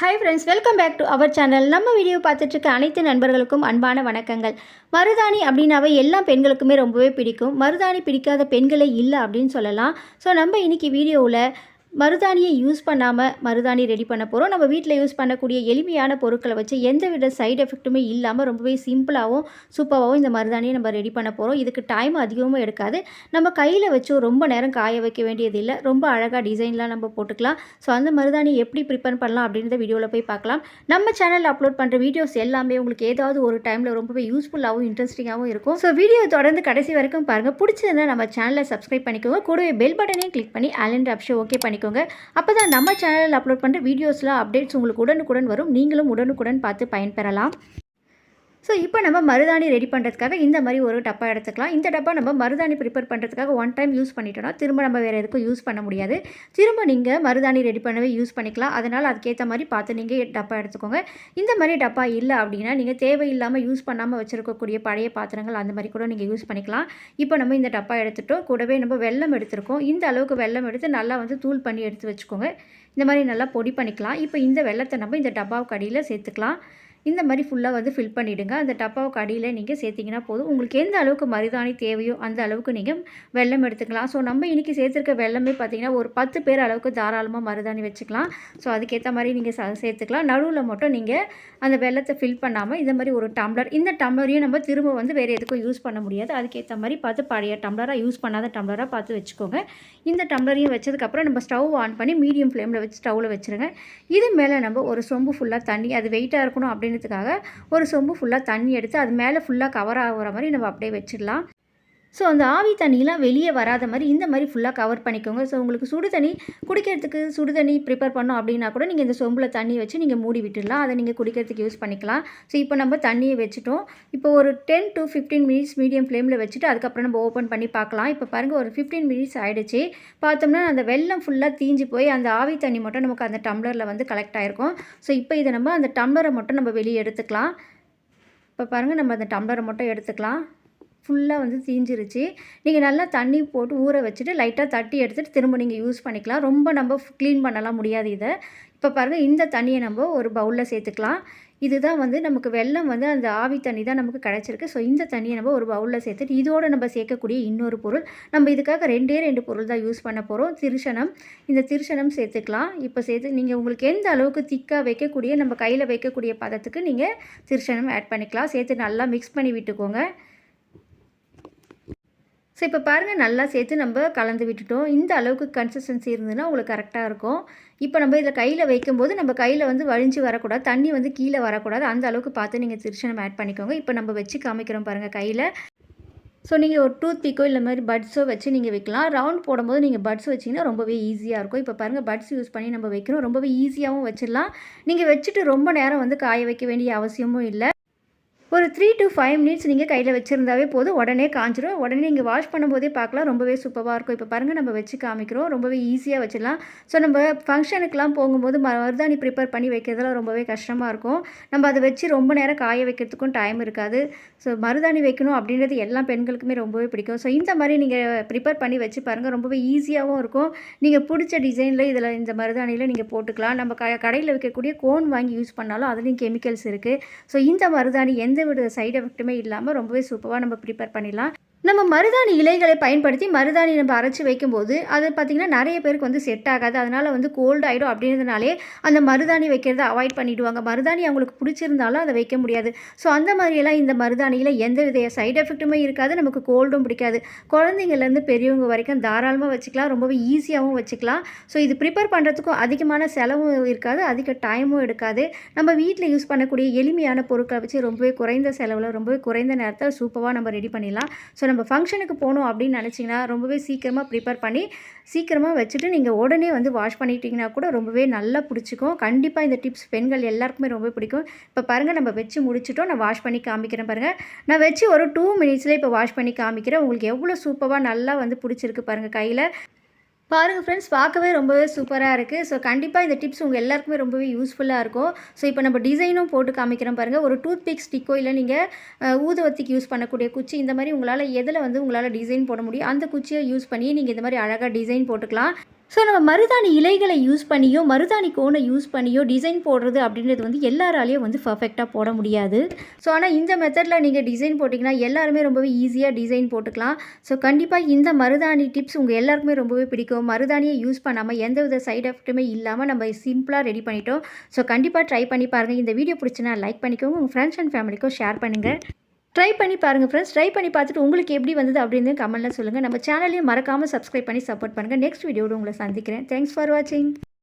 Hi friends welcome back to our channel நம்ம video பார்த்துட்ருக்க அனைத்து நண்பர்களுக்கும் அன்பான வணக்கங்கள். மருதாணி அப்படின்னாவே எல்லா பெண்களுக்குமே ரொம்பவே பிடிக்கும். மருதாணி பிடிக்காத பெண்களே இல்லை அப்படின்னு சொல்லலாம். ஸோ நம்ம இன்னைக்கு வீடியோவில் மருதாணியை யூஸ் பண்ணாமல் மருதாணி ரெடி பண்ண போகிறோம் நம்ம வீட்டில் யூஸ் பண்ணக்கூடிய எளிமையான பொருட்களை வச்சு எந்தவித சைடு எஃபெக்ட்டுமே இல்லாமல் ரொம்பவே சிம்பிளாகவும் சூப்பராகவும் இந்த மருதாணியை நம்ம ரெடி பண்ண போகிறோம் இதுக்கு டைம் அதிகமாக எடுக்காது. நம்ம கையில் வச்சு ரொம்ப நேரம் காய வைக்க வேண்டியது இல்லை. ரொம்ப அழகாக டிசைன்லாம் நம்ம போட்டுக்கலாம். ஸோ அந்த மருதாணி எப்படி ப்ரிப்பேர் பண்ணலாம் அப்படின்றத வீடியோவில் போய் பார்க்கலாம். நம்ம சேனலில் அப்லோட் பண்ணுற வீடியோஸ் எல்லாமே உங்களுக்கு ஏதாவது ஒரு டைமில் ரொம்பவே யூஸ்ஃபுல்லாகவும் இன்ட்ரெஸ்டிங்காகவும் இருக்கும். ஸோ வீடியோ தொடர்ந்து கடைசி வரைக்கும் பாருங்கள் பிடிச்சதுன்னா நம்ம சேனலை சப்ஸ்கிரைப் பண்ணிக்கோங்க. கூடவே பெல் பட்டனையும் கிளிக் பண்ணி ஆலண்ட் ஆப்ஷன் ஓகே பண்ணிக்கோங்க. அப்போ தான் நம்ம சேனலில் அப்லோட் பண்ணுற வீடியோஸில் அப்டேட்ஸ் உங்களுக்கு உடனுக்குடன் வரும். நீங்களும் உடனுக்குடன் பார்த்து பயன்பெறலாம். ஸோ இப்போ நம்ம மருதாணி ரெடி பண்ணுறதுக்காக இந்த மாதிரி ஒரு டப்பா எடுத்துக்கலாம். இந்த டப்பா நம்ம மருதாணி ப்ரிப்பேர் பண்ணுறதுக்காக ஒன் டைம் யூஸ் பண்ணிட்டோம்னா திரும்ப நம்ம வேறு எதுக்கும் யூஸ் பண்ண முடியாது. திரும்ப நீங்கள் மருதாணி ரெடி பண்ணவே யூஸ் பண்ணிக்கலாம். அதனால் அதுக்கேற்ற மாதிரி பார்த்து நீங்கள் டப்பா எடுத்துக்கோங்க. இந்த மாதிரி டப்பா இல்லை அப்படின்னா நீங்கள் தேவையில்லாமல் யூஸ் பண்ணாமல் வச்சுருக்கக்கூடிய பழைய பாத்திரங்கள் அந்த மாதிரி கூட நீங்கள் யூஸ் பண்ணிக்கலாம். இப்போ நம்ம இந்த டப்பா எடுத்துட்டோம். கூடவே நம்ம வெல்லம் எடுத்திருக்கோம். இந்த அளவுக்கு வெல்லம் எடுத்து நல்லா வந்து தூள் பண்ணி எடுத்து வச்சுக்கோங்க. இந்த மாதிரி நல்லா பொடி பண்ணிக்கலாம். இப்போ இந்த வெள்ளத்தை நம்ம இந்த டப்பாவுக்கு அடியில் சேர்த்துக்கலாம். இந்த மாதிரி ஃபுல்லாக வந்து ஃபில் பண்ணிவிடுங்க அந்த டப்பாவுக்கு அடியில் நீங்கள் சேர்த்திங்கன்னா போதும். உங்களுக்கு எந்த அளவுக்கு மருதாணி தேவையோ அந்த அளவுக்கு நீங்கள் வெல்லம் எடுத்துக்கலாம். ஸோ நம்ம இன்றைக்கி சேர்த்துருக்க வெள்ளமே பார்த்திங்கன்னா ஒரு பத்து பேர் அளவுக்கு தாராளமாக மருதாணி வச்சுக்கலாம். ஸோ அதுக்கேற்ற மாதிரி நீங்கள் ச சேர்த்துக்கலாம். நடுவில் மட்டும் நீங்கள் அந்த வெள்ளத்தை ஃபில் பண்ணாமல் இந்த மாதிரி ஒரு டம்ளர் இந்த டம்ளரையும் நம்ம திரும்ப வந்து வேறு எதுக்கும் யூஸ் பண்ண முடியாது. அதுக்கேற்ற மாதிரி பார்த்து பழைய டம்ளராக யூஸ் பண்ணாத டம்ளராக பார்த்து வச்சுக்கோங்க. இந்த டம்ளரையும் வச்சதுக்கப்புறம் நம்ம ஸ்டவ் ஆன் பண்ணி மீடியம் ஃப்ளேமில் வச்சு ஸ்டவ்வில் வச்சுருங்க. இது மேலே நம்ம ஒரு சொம்பு ஃபுல்லாக தண்ணி அது வெயிட்டாக இருக்கணும் அப்படின்னு அப்படின்றதுக்காக ஒரு சொம்பு ஃபுல்லாக தண்ணி எடுத்து அது மேலே ஃபுல்லாக கவர் ஆகிற மாதிரி நம்ம அப்படியே வச்சிடலாம். ஸோ அந்த ஆவி தண்ணியெலாம் வெளியே வராத மாதிரி இந்த மாதிரி ஃபுல்லாக கவர் பண்ணிக்கோங்க. ஸோ உங்களுக்கு சுடு தண்ணி குடிக்கிறதுக்கு சுடு தண்ணி ப்ரிப்பேர் பண்ணோம் அப்படின்னா கூட நீங்கள் இந்த சொம்பில் தண்ணி வச்சு நீங்கள் மூடி விட்டுடலாம். அதை நீங்கள் குடிக்கிறதுக்கு யூஸ் பண்ணிக்கலாம். ஸோ இப்போ நம்ம தண்ணியை வச்சுட்டோம். இப்போ ஒரு ten to fifteen minutes medium ஃப்ளேமில் வச்சுட்டு அதுக்கப்புறம் நம்ம ஓப்பன் பண்ணி பார்க்கலாம். இப்போ பாருங்கள் ஒரு ஃபிஃப்டீன் மினிட்ஸ் ஆகிடுச்சு பார்த்தோம்னா அந்த வெள்ளம் ஃபுல்லாக தீஞ்சு போய் அந்த ஆவி தண்ணி மட்டும் நமக்கு அந்த டம்ளரில் வந்து கலெக்ட் ஆகிருக்கும் ஸோ இப்போ இதை நம்ம அந்த டம்ளரை மட்டும் நம்ம வெளியே எடுத்துக்கலாம். இப்போ பாருங்கள் நம்ம அந்த டம்ளரை மட்டும் எடுத்துக்கலாம். ஃபுல்லாக வந்து தீஞ்சிருச்சு. நீங்கள் நல்லா தண்ணி போட்டு ஊற வச்சுட்டு லைட்டாக தட்டி எடுத்துகிட்டு திரும்ப நீங்கள் யூஸ் பண்ணிக்கலாம். ரொம்ப நம்ம க்ளீன் பண்ணலாம் முடியாது இதை. இப்போ பாருங்கள் இந்த தண்ணியை நம்ம ஒரு பவுலில் சேர்த்துக்கலாம். இதுதான் வந்து நமக்கு வெள்ளம் வந்து அந்த ஆவி தண்ணி தான் நமக்கு கிடச்சிருக்கு. ஸோ இந்த தண்ணியை நம்ம ஒரு பவுலில் சேர்த்துட்டு இதோடு நம்ம சேர்க்கக்கூடிய இன்னொரு பொருள் நம்ம இதுக்காக ரெண்டே ரெண்டு பொருள் தான் யூஸ் பண்ண போகிறோம் திருஷனம் இந்த திருஷனம் சேர்த்துக்கலாம். இப்போ சேர்த்து நீங்கள் உங்களுக்கு எந்த அளவுக்கு திக்காக வைக்கக்கூடிய நம்ம கையில் வைக்கக்கூடிய பதத்துக்கு நீங்கள் திருஷனம் ஆட் பண்ணிக்கலாம். சேர்த்து நல்லா மிக்ஸ் பண்ணி விட்டுக்கோங்க. ஸோ இப்போ பாருங்கள் நல்லா சேர்த்து நம்ம கலந்து விட்டுட்டோம். இந்த அளவுக்கு கன்சிஸ்டன்சி இருந்ததுன்னா உங்களுக்கு கரெக்டாக இருக்கும். இப்போ நம்ம இதில் கையில் வைக்கும்போது நம்ம கையில் வந்து வழிஞ்சு வரக்கூடாது தண்ணி வந்து கீழே வரக்கூடாது. அந்த அளவுக்கு பார்த்து நீங்கள் திருச்சனம் ஆட் பண்ணிக்கோங்க. இப்போ நம்ம வச்சு காமிக்கிறோம் பாருங்கள் கையில். ஸோ நீங்கள் ஒரு டூத் பிக்கோ இல்லை மாதிரி பட்ஸோ வச்சு நீங்கள் வைக்கலாம். ரவுண்ட் போடும்போது நீங்கள் பட்ஸ் வச்சிங்கன்னா ரொம்பவே ஈஸியாக இருக்கும். இப்போ பாருங்கள் பட்ஸ் யூஸ் பண்ணி நம்ம வைக்கிறோம். ரொம்பவே ஈஸியாகவும் வச்சிடலாம். நீங்கள் வச்சுட்டு ரொம்ப நேரம் வந்து காய வைக்க வேண்டிய அவசியமும் இல்லை. ஒரு த்ரீ டு ஃபைவ் மினிட்ஸ் நீங்கள் கையில் வச்சுருந்தாவே போதும். உடனே காஞ்சிரும். உடனே நீங்கள் வாஷ் பண்ணும்போதே பார்க்கலாம். ரொம்பவே சூப்பராக இருக்கும். இப்போ பாருங்கள் நம்ம வச்சு காமிக்கிறோம். ரொம்பவே ஈஸியாக வச்சிடலாம். ஸோ நம்ம ஃபங்க்ஷனுக்கெலாம் போகும்போது மருதாணி ப்ரிப்பேர் பண்ணி வைக்கிறதுலாம் ரொம்பவே கஷ்டமாக இருக்கும். நம்ம அதை வச்சு ரொம்ப நேரம் காய வைக்கிறதுக்கும் டைம் இருக்காது. ஸோ மருதாணி வைக்கணும் அப்படின்றது எல்லா பெண்களுக்குமே ரொம்பவே பிடிக்கும். ஸோ இந்த மாதிரி நீங்கள் ப்ரிப்பேர் பண்ணி வச்சு பாருங்கள் ரொம்பவே ஈஸியாகவும் இருக்கும். நீங்கள் பிடிச்ச டிசைனில் இதில் இந்த மருதாணியில் நீங்கள் போட்டுக்கலாம். நம்ம க கடையில் வைக்கக்கூடிய கோன் வாங்கி யூஸ் பண்ணாலும் அதுலேயும் கெமிக்கல்ஸ் இருக்குது ஸோ இந்த மருதாணி எந்த வித சைடு எஃபெக்ட்டுமே இல்லாமல் ரொம்பவே சூப்பராக நம்ம ப்ரிப்பேர் பண்ணிடலாம். நம்ம மருதாணி இலைகளை பயன்படுத்தி மருதாணி நம்ம அரைச்சி வைக்கும்போது அது பார்த்திங்கன்னா நிறைய பேருக்கு வந்து செட் ஆகாது. அதனால் வந்து கோல்டு ஆகிடும் அப்படின்றதுனாலே அந்த மருதாணி வைக்கிறத அவாய்ட் பண்ணிவிடுவாங்க மருதாணி அவங்களுக்கு பிடிச்சிருந்தாலும் அதை வைக்க முடியாது. ஸோ அந்த மாதிரியெல்லாம் இந்த மருதாணியில் எந்த வித சைட் எஃபெக்ட்டுமே இருக்காது. நமக்கு கோல்டும் பிடிக்காது. குழந்தைங்கள்லேருந்து பெரியவங்க வரைக்கும் தாராளமாக வச்சுக்கலாம். ரொம்பவே ஈஸியாகவும் வச்சுக்கலாம். ஸோ இது ப்ரிப்பேர் பண்ணுறதுக்கும் அதிகமான செலவும் இருக்காது. அதிக டைமும் எடுக்காது. நம்ம வீட்டில் யூஸ் பண்ணக்கூடிய எளிமையான பொருட்களை வச்சு ரொம்பவே குறைந்த செலவில் ரொம்பவே குறைந்த நேரத்தில் சூப்பராக நம்ம ரெடி பண்ணிடலாம். ஸோ நம்ம ஃபங்க்ஷனுக்கு போகணும் அப்படின்னு நினச்சிங்கன்னா ரொம்பவே சீக்கிரமாக ப்ரிப்பேர் பண்ணி சீக்கிரமாக வச்சுட்டு நீங்கள் உடனே வந்து வாஷ் பண்ணிட்டீங்கன்னா கூட ரொம்பவே நல்லா பிடிச்சிக்கும். கண்டிப்பாக இந்த டிப்ஸ் பெண்கள் எல்லாருக்குமே ரொம்ப பிடிக்கும். இப்போ பாருங்கள் நம்ம வச்சு முடிச்சிட்டோம். நான் வாஷ் பண்ணி காமிக்கிறேன் பாருங்கள் நான் வச்சு ஒரு டூ மினிட்ஸில் இப்போ வாஷ் பண்ணி காமிக்கிறேன். உங்களுக்கு எவ்வளோ சூப்பராக நல்லா வந்து பிடிச்சிருக்கு பாருங்கள் கையில். பாருங்கள் ஃப்ரெண்ட்ஸ் பார்க்கவே ரொம்பவே சூப்பராக இருக்குது ஸோ கண்டிப்பாக இந்த டிப்ஸ் உங்கள் எல்லாருக்குமே ரொம்பவே யூஸ்ஃபுல்லாக இருக்கும். ஸோ இப்போ நம்ம டிசைனும் போட்டு காமிக்கிறோம் பாருங்கள் ஒரு டூத் பிக் ஸ்டிக்கோ இல்லை நீங்கள் ஊதுவத்திக்கு யூஸ் பண்ணக்கூடிய குச்சி இந்த மாதிரி உங்களால் எதில் வந்து உங்களால் டிசைன் போட முடியும் அந்த குச்சியை யூஸ் பண்ணி நீங்கள் இந்த மாதிரி அழகாக டிசைன் போட்டுக்கலாம். ஸோ நம்ம மருதாணி இலைகளை யூஸ் பண்ணியோ மருதாணி கோனை யூஸ் பண்ணியோ டிசைன் போடுறது அப்படின்றது வந்து எல்லாராலையும் வந்து பர்ஃபெக்டாக போட முடியாது. ஸோ ஆனால் இந்த மெத்தடில் நீங்கள் டிசைன் போட்டிங்கன்னா எல்லாருமே ரொம்பவே ஈஸியாக டிசைன் போட்டுக்கலாம். ஸோ கண்டிப்பாக இந்த மருதாணி டிப்ஸ் உங்கள் எல்லாருக்குமே ரொம்பவே பிடிக்கும். மருதாணியை யூஸ் பண்ணாமல் எந்த வித சைடு எஃபெக்ட்டுமே இல்லாமல் நம்ம சிம்பிளாக ரெடி பண்ணிட்டோம். ஸோ கண்டிப்பாக ட்ரை பண்ணி பாருங்கள் இந்த வீடியோ பிடிச்சினா லைக் பண்ணிக்கோங்க. உங்கள் ஃப்ரெண்ட்ஸ் அண்ட் ஃபேமிலிக்கும் ஷேர் பண்ணுங்கள் ட்ரை பண்ணி பாருங்கள் ஃப்ரெண்ட்ஸ் ட்ரை பண்ணி பார்த்துட்டு உங்களுக்கு எப்படி வந்தது அப்படின்னு கமெண்ட்டில் சொல்லுங்கள் நம்ம சேனலையும் மறக்காமல் சப்ஸ்கிரைப் பண்ணி சப்போர்ட் பண்ணுங்கள் நெக்ஸ்ட் வீடியோடு உங்களை சந்திக்கிறேன். தேங்க்ஸ் ஃபார் வாட்சிங்